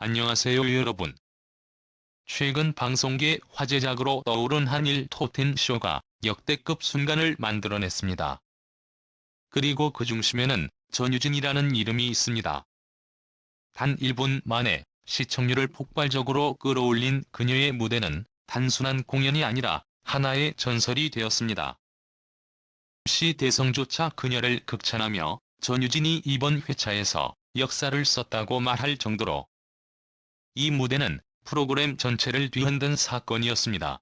안녕하세요 여러분. 최근 방송계 화제작으로 떠오른 한일 토텐쇼가 역대급 순간을 만들어냈습니다. 그리고 그 중심에는 전유진이라는 이름이 있습니다. 단 1분 만에 시청률을 폭발적으로 끌어올린 그녀의 무대는 단순한 공연이 아니라 하나의 전설이 되었습니다. 시 대성조차 그녀를 극찬하며 전유진이 이번 회차에서 역사를 썼다고 말할 정도로 이 무대는 프로그램 전체를 뒤흔든 사건이었습니다.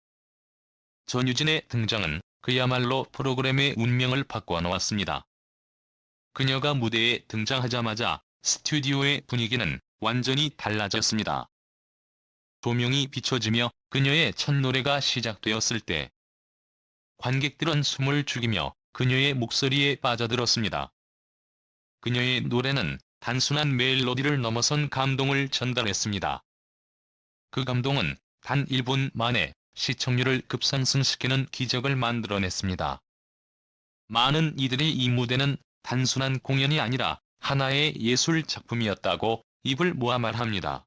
전유진의 등장은 그야말로 프로그램의 운명을 바꿔놓았습니다. 그녀가 무대에 등장하자마자 스튜디오의 분위기는 완전히 달라졌습니다. 조명이 비춰지며 그녀의 첫 노래가 시작되었을 때 관객들은 숨을 죽이며 그녀의 목소리에 빠져들었습니다. 그녀의 노래는 단순한 멜로디를 넘어선 감동을 전달했습니다. 그 감동은 단 1분 만에 시청률을 급상승시키는 기적을 만들어냈습니다. 많은 이들이 이 무대는 단순한 공연이 아니라 하나의 예술 작품이었다고 입을 모아 말합니다.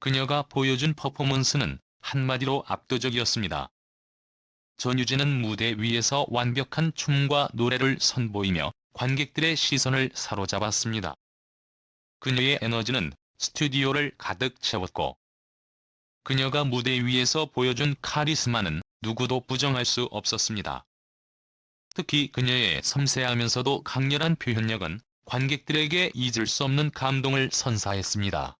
그녀가 보여준 퍼포먼스는 한마디로 압도적이었습니다. 전유진은 무대 위에서 완벽한 춤과 노래를 선보이며 관객들의 시선을 사로잡았습니다. 그녀의 에너지는 스튜디오를 가득 채웠고 그녀가 무대 위에서 보여준 카리스마는 누구도 부정할 수 없었습니다. 특히 그녀의 섬세하면서도 강렬한 표현력은 관객들에게 잊을 수 없는 감동을 선사했습니다.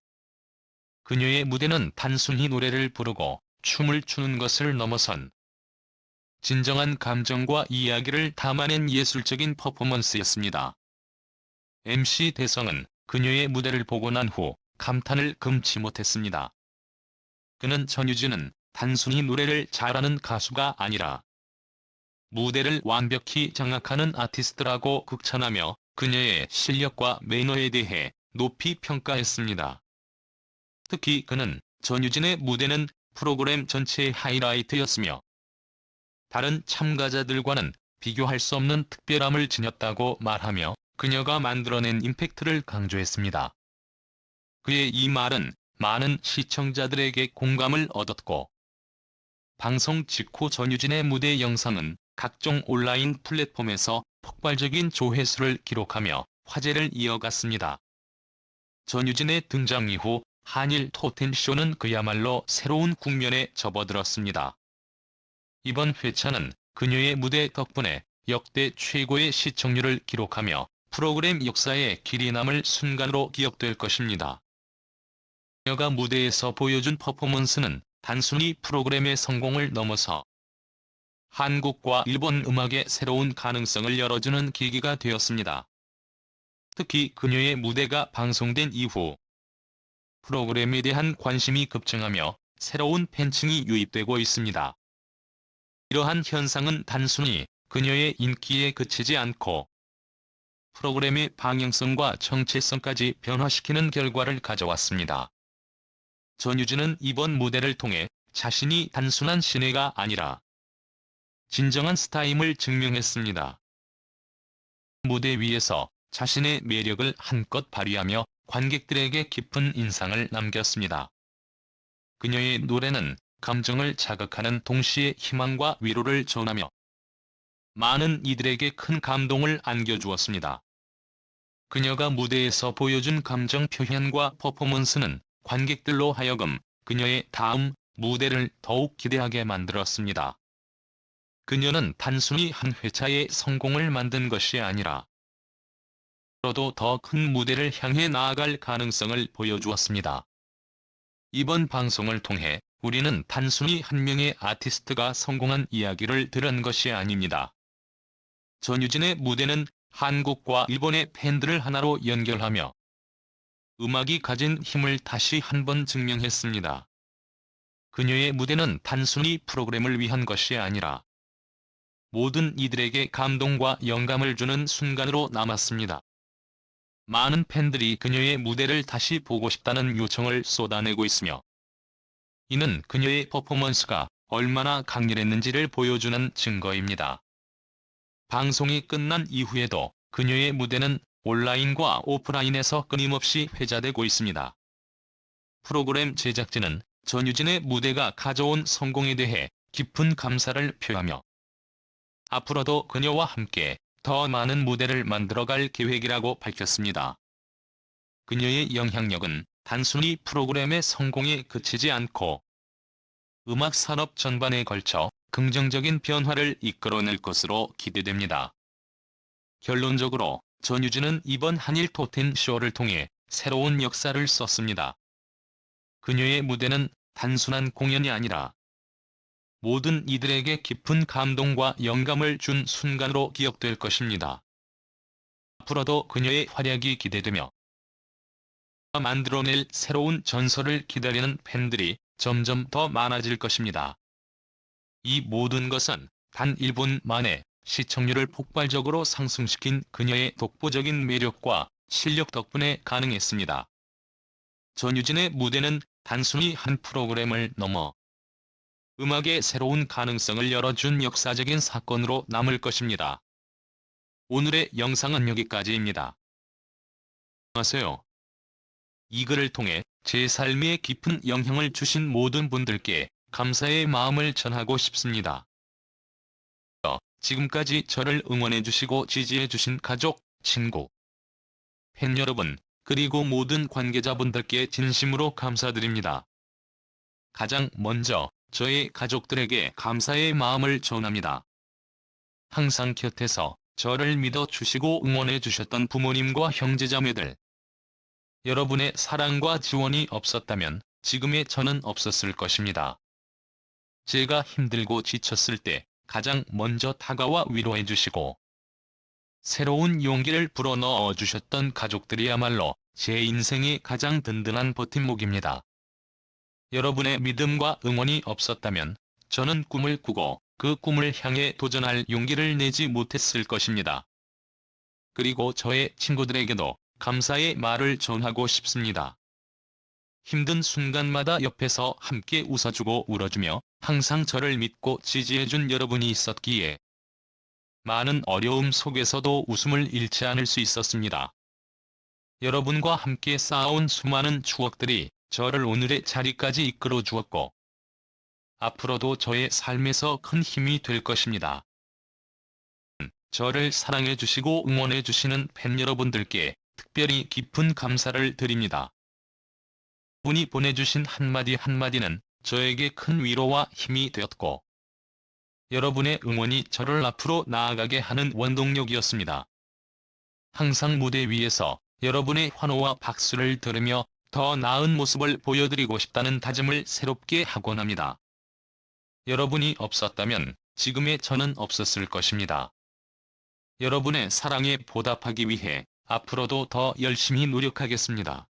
그녀의 무대는 단순히 노래를 부르고 춤을 추는 것을 넘어선 진정한 감정과 이야기를 담아낸 예술적인 퍼포먼스였습니다. MC 대성은 그녀의 무대를 보고 난 후 감탄을 금치 못했습니다. 그는 전유진은 단순히 노래를 잘하는 가수가 아니라 무대를 완벽히 장악하는 아티스트라고 극찬하며 그녀의 실력과 매너에 대해 높이 평가했습니다. 특히 그는 전유진의 무대는 프로그램 전체의 하이라이트였으며 다른 참가자들과는 비교할 수 없는 특별함을 지녔다고 말하며 그녀가 만들어낸 임팩트를 강조했습니다. 그의 이 말은 많은 시청자들에게 공감을 얻었고 방송 직후 전유진의 무대 영상은 각종 온라인 플랫폼에서 폭발적인 조회수를 기록하며 화제를 이어갔습니다. 전유진의 등장 이후 한일 토텐쇼는 그야말로 새로운 국면에 접어들었습니다. 이번 회차는 그녀의 무대 덕분에 역대 최고의 시청률을 기록하며 프로그램 역사에 길이 남을 순간으로 기억될 것입니다. 그녀가 무대에서 보여준 퍼포먼스는 단순히 프로그램의 성공을 넘어서 한국과 일본 음악의 새로운 가능성을 열어주는 계기가 되었습니다. 특히 그녀의 무대가 방송된 이후 프로그램에 대한 관심이 급증하며 새로운 팬층이 유입되고 있습니다. 이러한 현상은 단순히 그녀의 인기에 그치지 않고 프로그램의 방향성과 정체성까지 변화시키는 결과를 가져왔습니다. 전유진은 이번 무대를 통해 자신이 단순한 신예가 아니라 진정한 스타임을 증명했습니다. 무대 위에서 자신의 매력을 한껏 발휘하며 관객들에게 깊은 인상을 남겼습니다. 그녀의 노래는 감정을 자극하는 동시에 희망과 위로를 전하며 많은 이들에게 큰 감동을 안겨주었습니다. 그녀가 무대에서 보여준 감정 표현과 퍼포먼스는 관객들로 하여금 그녀의 다음 무대를 더욱 기대하게 만들었습니다. 그녀는 단순히 한 회차의 성공을 만든 것이 아니라 앞으로도 더 큰 무대를 향해 나아갈 가능성을 보여주었습니다. 이번 방송을 통해 우리는 단순히 한 명의 아티스트가 성공한 이야기를 들은 것이 아닙니다. 전유진의 무대는 한국과 일본의 팬들을 하나로 연결하며 음악이 가진 힘을 다시 한번 증명했습니다. 그녀의 무대는 단순히 프로그램을 위한 것이 아니라 모든 이들에게 감동과 영감을 주는 순간으로 남았습니다. 많은 팬들이 그녀의 무대를 다시 보고 싶다는 요청을 쏟아내고 있으며 이는 그녀의 퍼포먼스가 얼마나 강렬했는지를 보여주는 증거입니다. 방송이 끝난 이후에도 그녀의 무대는 온라인과 오프라인에서 끊임없이 회자되고 있습니다. 프로그램 제작진은 전유진의 무대가 가져온 성공에 대해 깊은 감사를 표하며 앞으로도 그녀와 함께 더 많은 무대를 만들어갈 계획이라고 밝혔습니다. 그녀의 영향력은 단순히 프로그램의 성공에 그치지 않고 음악 산업 전반에 걸쳐 긍정적인 변화를 이끌어낼 것으로 기대됩니다. 결론적으로 전유진은 이번 한일 토텐 쇼를 통해 새로운 역사를 썼습니다. 그녀의 무대는 단순한 공연이 아니라 모든 이들에게 깊은 감동과 영감을 준 순간으로 기억될 것입니다. 앞으로도 그녀의 활약이 기대되며 만들어낼 새로운 전설을 기다리는 팬들이 점점 더 많아질 것입니다. 이 모든 것은 단 1분 만에 시청률을 폭발적으로 상승시킨 그녀의 독보적인 매력과 실력 덕분에 가능했습니다. 전유진의 무대는 단순히 한 프로그램을 넘어 음악의 새로운 가능성을 열어준 역사적인 사건으로 남을 것입니다. 오늘의 영상은 여기까지입니다. 안녕하세요. 이 글을 통해 제 삶에 깊은 영향을 주신 모든 분들께 감사의 마음을 전하고 싶습니다. 어, 지금까지 저를 응원해주시고 지지해주신 가족, 친구, 팬 여러분, 그리고 모든 관계자분들께 진심으로 감사드립니다. 가장 먼저 저의 가족들에게 감사의 마음을 전합니다. 항상 곁에서 저를 믿어주시고 응원해주셨던 부모님과 형제자매들. 여러분의 사랑과 지원이 없었다면 지금의 저는 없었을 것입니다. 제가 힘들고 지쳤을 때 가장 먼저 다가와 위로해 주시고 새로운 용기를 불어넣어 주셨던 가족들이야말로 제 인생의 가장 든든한 버팀목입니다. 여러분의 믿음과 응원이 없었다면 저는 꿈을 꾸고 그 꿈을 향해 도전할 용기를 내지 못했을 것입니다. 그리고 저의 친구들에게도 감사의 말을 전하고 싶습니다. 힘든 순간마다 옆에서 함께 웃어주고 울어주며 항상 저를 믿고 지지해준 여러분이 있었기에 많은 어려움 속에서도 웃음을 잃지 않을 수 있었습니다. 여러분과 함께 쌓아온 수많은 추억들이 저를 오늘의 자리까지 이끌어 주었고 앞으로도 저의 삶에서 큰 힘이 될 것입니다. 저를 사랑해 주시고 응원해 주시는 팬 여러분들께 특별히 깊은 감사를 드립니다. 분이 보내주신 한마디 한마디는 저에게 큰 위로와 힘이 되었고 여러분의 응원이 저를 앞으로 나아가게 하는 원동력이었습니다. 항상 무대 위에서 여러분의 환호와 박수를 들으며 더 나은 모습을 보여드리고 싶다는 다짐을 새롭게 하곤 합니다. 여러분이 없었다면 지금의 저는 없었을 것입니다. 여러분의 사랑에 보답하기 위해 앞으로도 더 열심히 노력하겠습니다.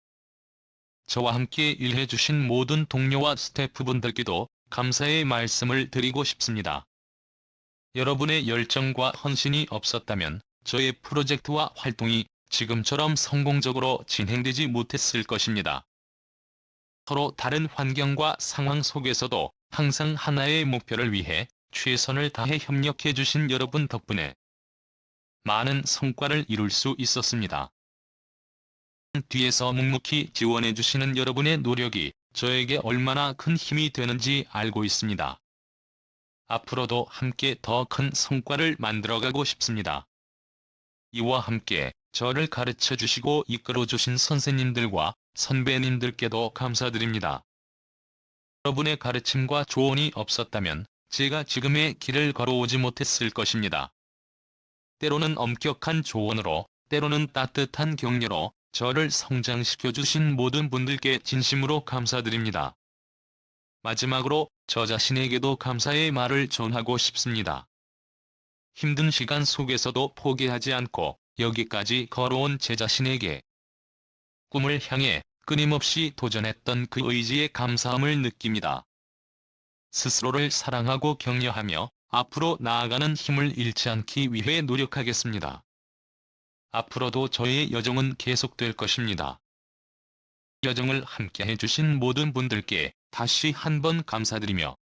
저와 함께 일해 주신 모든 동료와 스태프분들께도 감사의 말씀을 드리고 싶습니다. 여러분의 열정과 헌신이 없었다면 저의 프로젝트와 활동이 지금처럼 성공적으로 진행되지 못했을 것입니다. 서로 다른 환경과 상황 속에서도 항상 하나의 목표를 위해 최선을 다해 협력해 주신 여러분 덕분에 많은 성과를 이룰 수 있었습니다. 뒤에서 묵묵히 지원해 주시는 여러분의 노력이 저에게 얼마나 큰 힘이 되는지 알고 있습니다. 앞으로도 함께 더 큰 성과를 만들어가고 싶습니다. 이와 함께 저를 가르쳐 주시고 이끌어 주신 선생님들과 선배님들께도 감사드립니다. 여러분의 가르침과 조언이 없었다면 제가 지금의 길을 걸어오지 못했을 것입니다. 때로는 엄격한 조언으로, 때로는 따뜻한 격려로 저를 성장시켜 주신 모든 분들께 진심으로 감사드립니다. 마지막으로 저 자신에게도 감사의 말을 전하고 싶습니다. 힘든 시간 속에서도 포기하지 않고 여기까지 걸어온 제 자신에게 꿈을 향해 끊임없이 도전했던 그 의지에 감사함을 느낍니다. 스스로를 사랑하고 격려하며 앞으로 나아가는 힘을 잃지 않기 위해 노력하겠습니다. 앞으로도 저의 여정은 계속될 것입니다. 여정을 함께 해주신 모든 분들께 다시 한번 감사드리며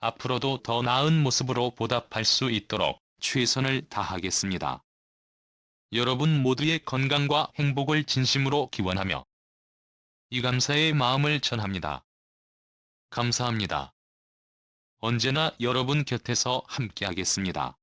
앞으로도 더 나은 모습으로 보답할 수 있도록 최선을 다하겠습니다. 여러분 모두의 건강과 행복을 진심으로 기원하며 이 감사의 마음을 전합니다. 감사합니다. 언제나 여러분 곁에서 함께하겠습니다.